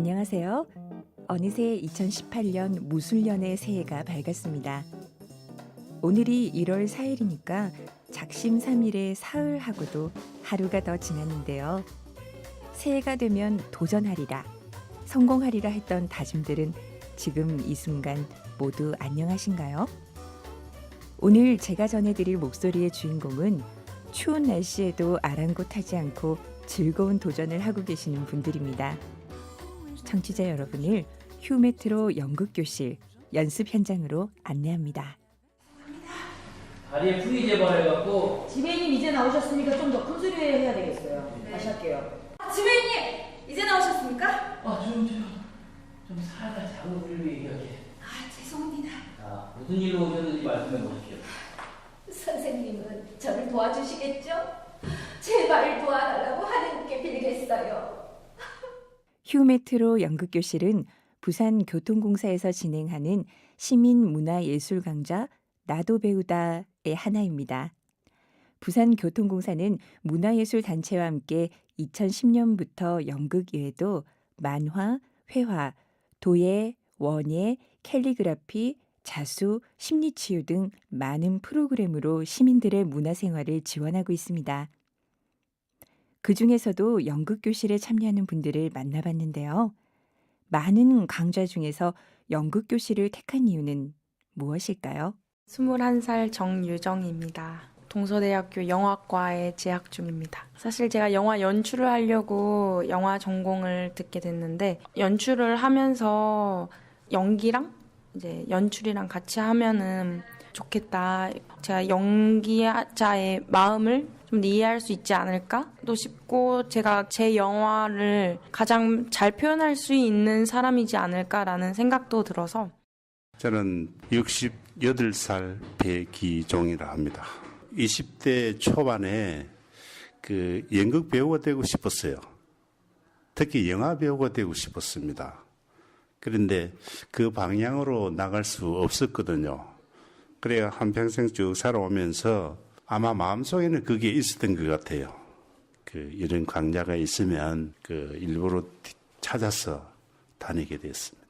안녕하세요. 어느새 2018년 무술년의 새해가 밝았습니다. 오늘이 1월 4일이니까 작심삼일의 사흘하고도 하루가 더 지났는데요. 새해가 되면 도전하리라, 성공하리라 했던 다짐들은 지금 이 순간 모두 안녕하신가요? 오늘 제가 전해드릴 목소리의 주인공은 추운 날씨에도 아랑곳하지 않고 즐거운 도전을 하고 계시는 분들입니다. 청취자 여러분을 휴메트로 연극교실 연습 현장으로 안내합니다. 다리에 풀이 재발해갖고 지배인님 이제 나오셨으니까 좀 더 큰 소리로 해야 되겠어요. 다시 할게요. 지배인님 이제 나오셨습니까? 아좀좀 살다 작은 불로 얘기하게. 아 죄송합니다. 자 무슨 일로 오셨는지 말씀해 보십시오. 선생님은 저를 도와주시겠죠? 제발 도와달라고 하느님께 빌겠어요. 휴메트로 연극교실은 부산교통공사에서 진행하는 시민문화예술 강좌 나도 배우다의 하나입니다. 부산교통공사는 문화예술 단체와 함께 2010년부터 연극 외에도 만화, 회화, 도예, 원예, 캘리그라피, 자수, 심리치유 등 많은 프로그램으로 시민들의 문화생활을 지원하고 있습니다. 그 중에서도 연극교실에 참여하는 분들을 만나봤는데요. 많은 강좌 중에서 연극교실을 택한 이유는 무엇일까요? 21살 정유정입니다. 동서대학교 영화과에 재학 중입니다. 사실 제가 영화 연출을 하려고 영화 전공을 듣게 됐는데 연출을 하면서 연기랑 이제 연출이랑 같이 하면은 좋겠다. 제가 연기자의 마음을 좀더 이해할 수 있지 않을까도 싶고 제가 제 영화를 가장 잘 표현할 수 있는 사람이지 않을까라는 생각도 들어서 저는 68살 배기종이라 합니다. 20대 초반에 그 연극 배우가 되고 싶었어요. 특히 영화 배우가 되고 싶었습니다. 그런데 그 방향으로 나갈 수 없었거든요. 그래야 한평생 쭉 살아오면서 아마 마음속에는 그게 있었던 것 같아요. 그 이런 강좌가 있으면 그 일부러 찾아서 다니게 됐습니다.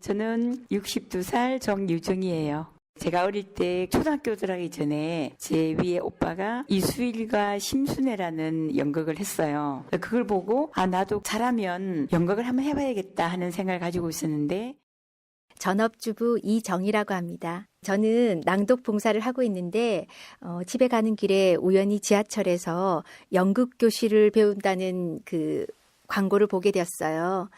저는 62살 정유정이에요. 제가 어릴 때 초등학교 들어가기 전에 제 위에 오빠가 이수일과 심순애라는 연극을 했어요. 그걸 보고 아 나도 잘하면 연극을 한번 해봐야겠다 하는 생각을 가지고 있었는데 전업주부 이정이라고 합니다. 저는 낭독 봉사를 하고 있는데 어, 집에 가는 길에 우연히 지하철에서 연극 교실을 배운다는 그 광고를 보게 되었어요.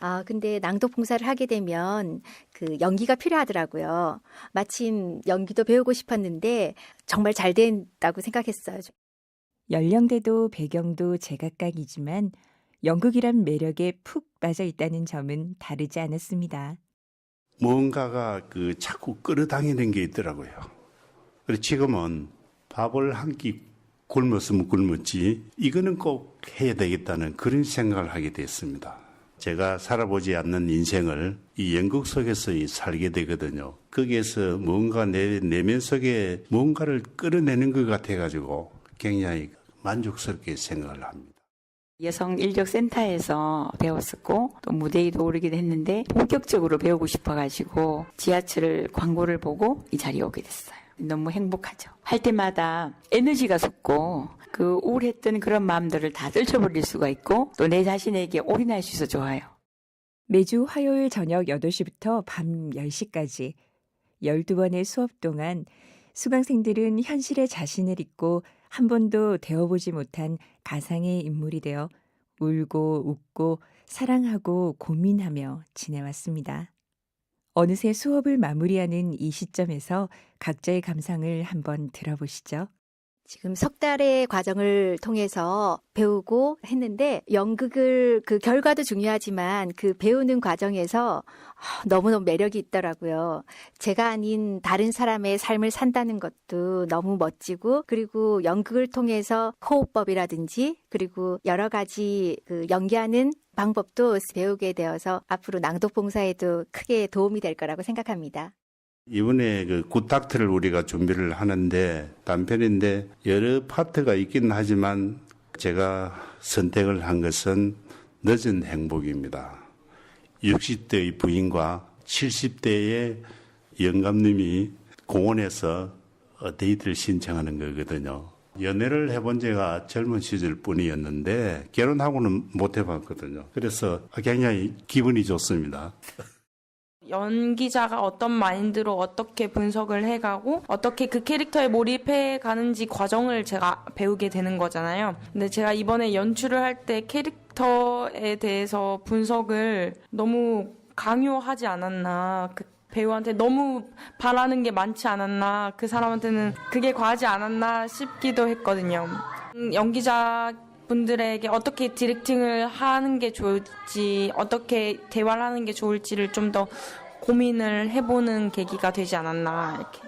아, 근데 낭독 봉사를 하게 되면 그 연기가 필요하더라고요. 마침 연기도 배우고 싶었는데 정말 잘 된다고 생각했어요. 연령대도 배경도 제각각이지만 연극이란 매력에 푹 빠져 있다는 점은 다르지 않았습니다. 무언가가 그 자꾸 끌어당기는 게 있더라고요. 그래서 지금은 밥을 한 끼 굶었으면 굶었지 이거는 꼭 해야 되겠다는 그런 생각을 하게 됐습니다. 제가 살아보지 않는 인생을 이 연극 속에서 살게 되거든요. 거기에서 뭔가 내 내면 속에 뭔가를 끌어내는 것 같아가지고 굉장히 만족스럽게 생각을 합니다. 여성 인력 센터에서 배웠었고 또 무대 위도 오르기도 했는데 본격적으로 배우고 싶어가지고 지하철 광고를 보고 이 자리에 오게 됐어요. 너무 행복하죠. 할 때마다 에너지가 솟고 그 우울했던 그런 마음들을 다 떨쳐버릴 수가 있고 또 내 자신에게 올인할 수 있어 좋아요. 매주 화요일 저녁 8시부터 밤 10시까지 12번의 수업 동안 수강생들은 현실의 자신을 잊고 한 번도 되어보지 못한 가상의 인물이 되어 울고 웃고 사랑하고 고민하며 지내왔습니다. 어느새 수업을 마무리하는 이 시점에서 각자의 감상을 한번 들어보시죠. 지금 석 달의 과정을 통해서 배우고 했는데 연극을 그 결과도 중요하지만 그 배우는 과정에서 아, 너무너무 매력이 있더라고요. 제가 아닌 다른 사람의 삶을 산다는 것도 너무 멋지고 그리고 연극을 통해서 호흡법이라든지 그리고 여러 가지 그 연기하는 방법도 배우게 되어서 앞으로 낭독 봉사에도 크게 도움이 될 거라고 생각합니다. 이번에 그 굿닥트를 우리가 준비를 하는데 단편인데 여러 파트가 있긴 하지만 제가 선택을 한 것은 늦은 행복입니다. 60대의 부인과 70대의 영감님이 공원에서 어, 데이트를 신청하는 거거든요. 연애를 해본 제가 젊은 시절 뿐이었는데 결혼하고는 못 해봤거든요. 그래서 굉장히 기분이 좋습니다. 연기자가 어떤 마인드로 어떻게 분석을 해가고 어떻게 그 캐릭터에 몰입해 가는지 과정을 제가 배우게 되는 거잖아요. 근데 제가 이번에 연출을 할 때 캐릭터에 대해서 분석을 너무 강요하지 않았나. 그 배우한테 너무 바라는 게 많지 않았나. 그 사람한테는 그게 과하지 않았나 싶기도 했거든요. 음, 연기자 분들에게 어떻게 디렉팅을 하는 게 좋을지, 어떻게 대화를 하는 게 좋을지를 좀 더 고민을 해보는 계기가 되지 않았나, 이렇게.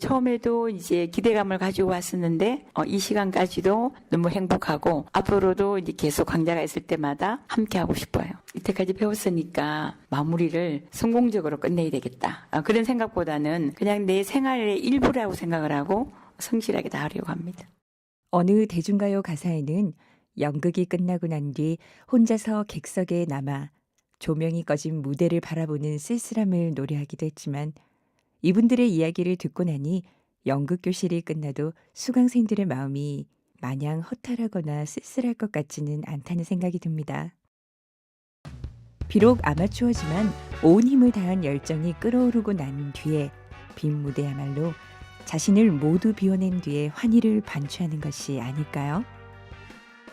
처음에도 이제 기대감을 가지고 왔었는데 어, 이 시간까지도 너무 행복하고 앞으로도 이제 계속 강좌가 있을 때마다 함께 하고 싶어요. 이때까지 배웠으니까 마무리를 성공적으로 끝내야 되겠다. 아, 그런 생각보다는 그냥 내 생활의 일부라고 생각을 하고 성실하게 다 하려고 합니다. 어느 대중가요 가사에는 연극이 끝나고 난 뒤 혼자서 객석에 남아 조명이 꺼진 무대를 바라보는 쓸쓸함을 노래하기도 했지만 이분들의 이야기를 듣고 나니 연극 교실이 끝나도 수강생들의 마음이 마냥 허탈하거나 쓸쓸할 것 같지는 않다는 생각이 듭니다. 비록 아마추어지만 온 힘을 다한 열정이 끓어오르고 난 뒤에 빈 무대야말로 자신을 모두 비워낸 뒤에 환희를 반추하는 것이 아닐까요?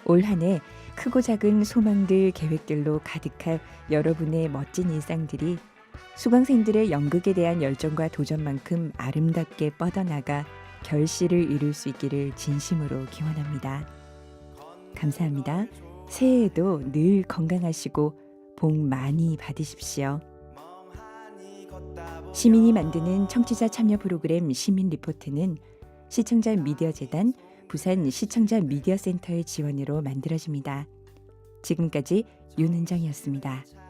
올 한해 크고 작은 소망들, 계획들로 가득할 여러분의 멋진 일상들이 수강생들의 연극에 대한 열정과 도전만큼 아름답게 뻗어나가 결실을 이룰 수 있기를 진심으로 기원합니다. 감사합니다. 새해에도 늘 건강하시고 복 많이 받으십시오. 시민이 만드는 청취자 참여 프로그램 시민 리포트는 시청자 미디어 재단 부산 시청자 미디어 센터의 지원으로 만들어집니다. 지금까지 윤은정이었습니다.